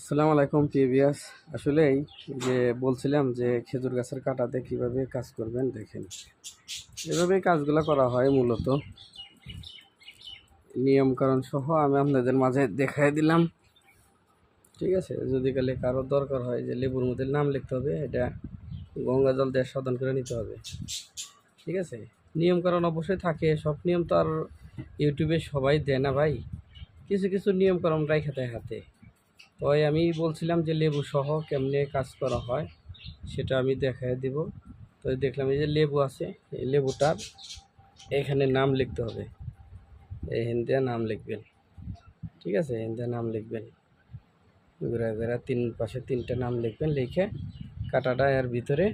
আসসালামু আলাইকুম পিবিএস আসলে এই যে বলছিলাম যে খেজুর গাছের কাটাতে কীভাবে কাজ করবেন, দেখেন। এভাবে কাজগুলো করা হয় মূলত। নিয়মকানুন সহ আমি আপনাদের মাঝে দেখাই দিলাম। ঠিক আছে? যদি কালে কারোর দরকার হয় যে লেবুর মধ্যে নাম লিখতে হবে, এটা গঙ্গা জল দিয়ে সাধন করে নিতে হবে। ঠিক আছে? নিয়মকানুন অবশ্যই থাকে, সব নিয়ম তো আর ইউটিউবে সবাই দেয় না ভাই। কিছু কিছু নিয়মকানুন রাখা দেয় হাতে। তাই আমি বলছিলাম যে লেবু সহ কেমনে কাজ করা হয়, সেটা আমি দেখাই দিব। তো দেখলাম এই যে লেবু আছে, এই লেবুটার এখানে নাম লিখতে হবে। এই হিন্দে নাম লিখবেন। ঠিক আছে হিন্দে নাম লিখবেন। ঘুরা ঘুরা তিন পাশে তিনটে নাম লিখবেন, লিখে কাটাটা এর ভিতরে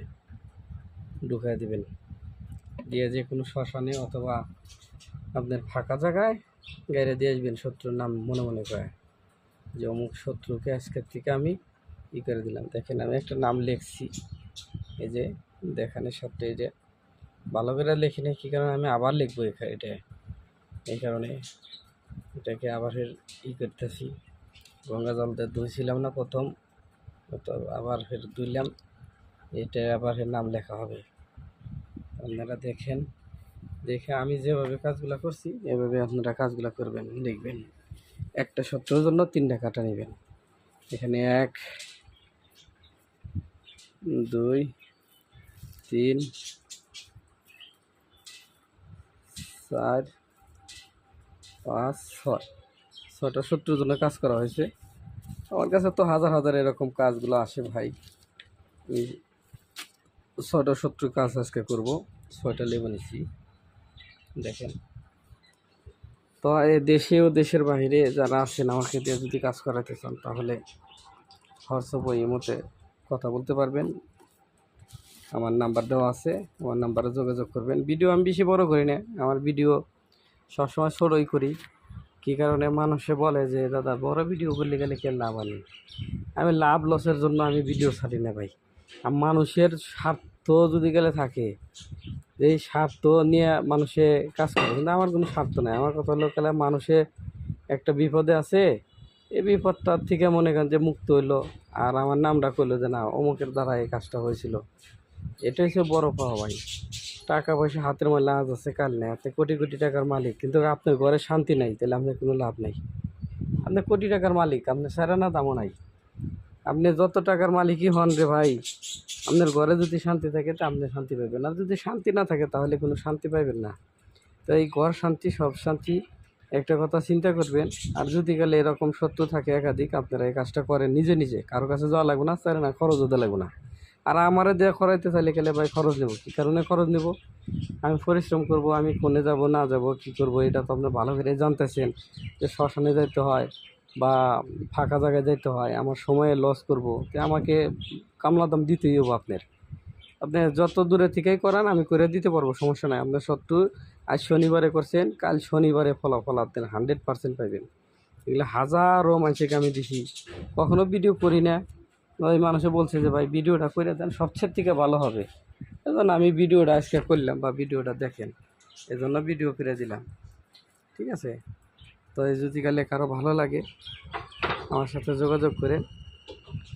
ঢুকাই দিবেন। দিয়ে যে কোনো শ্মশানে অথবা আপনার ফাঁকা জায়গায় গাইরে দিয়ে আসবেন শত্রুর নাম মনে মনে করে। যে অমুক শত্রুকে আজকের থেকে আমি ই করে দিলাম। দেখেন, আমি একটা নাম লিখছি। এই যে দেখানের সাথে এই যে, ভালো করে লিখি না কী কারণে আমি আবার লিখব এখানে এটা এই কারণে এটাকে আবার ই করতেছি। গঙ্গা জল দিয়ে ধুয়েছিলাম না প্রথম, তো আবার ফের ধুইলাম। এটা আবার ফের নাম লেখা হবে। আপনারা দেখেন, দেখে আমি যেভাবে কাজগুলো করছি, এভাবে আপনারা কাজগুলো করবেন, দেখবেন। একটা শত্রুর জন্য তিনটা কাটা নেবেন। এখানে এক, দুই, তিন, চার, পাঁচ, ছয়। ছয়টা শত্রুর জন্য কাজ করা হয়েছে। আমার কাছে তো হাজার হাজার এরকম কাজগুলো আসে ভাই। এই ছয়টা শত্রুর কাজ আজকে করব। ছয়টা লেবু নিছি দেখেন। তো দেশে ও দেশের বাইরে যারা আছেন আমাকে দিয়ে যদি কাজ করাতে চান, তাহলে হোয়াটসঅ্যাপ ও ইমোতে কথা বলতে পারবেন। আমার নাম্বার দেওয়া আছে, আমার নাম্বারে যোগাযোগ করবেন। ভিডিও আমি বেশি বড় করি না, আমার ভিডিও সবসময় ছোটোই করি। কী কারণে মানুষে বলে যে, দাদা, বড় ভিডিও করলে গেলে কে লাভ আনি আমি লাভ লসের জন্য আমি ভিডিও ছাড়ি না ভাই। মানুষের স্বার্থ যদি গেলে থাকে, এই স্বার্থ নিয়ে মানুষে কাজ করে। কিন্তু আমার কোনো স্বার্থ নাই। আমার কথা হলো গেলে মানুষে একটা বিপদে আছে, এই বিপদটার থেকে মনে করেন যে মুক্ত হইল। আর আমার নামটা করল যে না, অমুকের দ্বারা এই কাজটা হয়েছিল। এটা হচ্ছে বড় পাওয়া ভাই। টাকা পয়সা হাতের মধ্যে আজ আছে, কাল নেই। আপনি কোটি কোটি টাকার মালিক। কিন্তু আপনার ঘরে শান্তি নাই, তাহলে আপনার কোনো লাভ নাই। আপনি কোটি টাকার মালিক, আপনার সারা না দামও নাই। আপনি যত টাকার মালিকই হন রে ভাই, আপনার ঘরে যদি শান্তি থাকে তা আপনি শান্তি পাবেন আর যদি শান্তি না থাকে তাহলে কোনো শান্তি পাইবেন না। তো এই ঘর শান্তি, সব শান্তি, একটা কথা চিন্তা করবেন। আর যদি গেলে এরকম সত্য থাকে একাধিক, আপনারা এই কাজটা করেন নিজে নিজে। কারও কাছে যাওয়া লাগবে না চাই না খরচ হতে লাগবে না। আর আমারে দেওয়া করাইতে চাইলে গেলে ভাই খরচ নেব। কী কারণে খরচ নেব? আমি পরিশ্রম করব, আমি কোনে যাব, না যাব, কি করব, এটা তো আপনার ভালো করে জানতেছেন যে শ্মশানে যাইতে হয়। বা ফাঁকা জায়গায় যাইতে হয়, আমার সময়ে লস করব, তো আমাকে কামলা দাম দিতেই হব আপনার। আপনি যত দূরে থেকেই করান, আমি করে দিতে পারব, সমস্যা নাই। আপনার সত্তর আজ শনিবারে করছেন, কাল শনিবারে ফলাফল আপনার হান্ড্রেড পার্সেন্ট পাইবেন। এগুলো হাজারো মানুষকে আমি দিছি কখনো ভিডিও করি না। ওই মানুষে বলছে যে, ভাই ভিডিওটা করে দেন, সবচেয়ে থেকে ভালো হবে। এজন্য আমি ভিডিওটা আজকে করলাম বা ভিডিওটা দেখেন, এজন্য ভিডিও করে দিলাম। ঠিক আছে? তো এই যদি গেলে কারও ভালো লাগে, আমার সাথে যোগাযোগ করে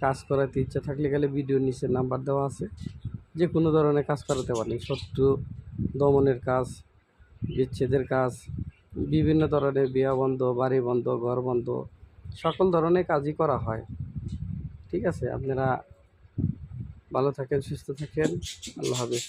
কাজ করাতে ইচ্ছা থাকলে গেলে ভিডিওর নিচে নাম্বার দেওয়া আছে। যে কোনো ধরনের কাজ করাতে পারেন, শত্রু, দমনের কাজ, বিচ্ছেদের কাজ, বিভিন্ন ধরনের বিয়া বন্ধ বাড়ি বন্ধ ঘর বন্ধ সকল ধরনের কাজই করা হয়। ঠিক আছে, আপনারা ভালো থাকেন, সুস্থ থাকেন, আল্লাহ হাফিজ।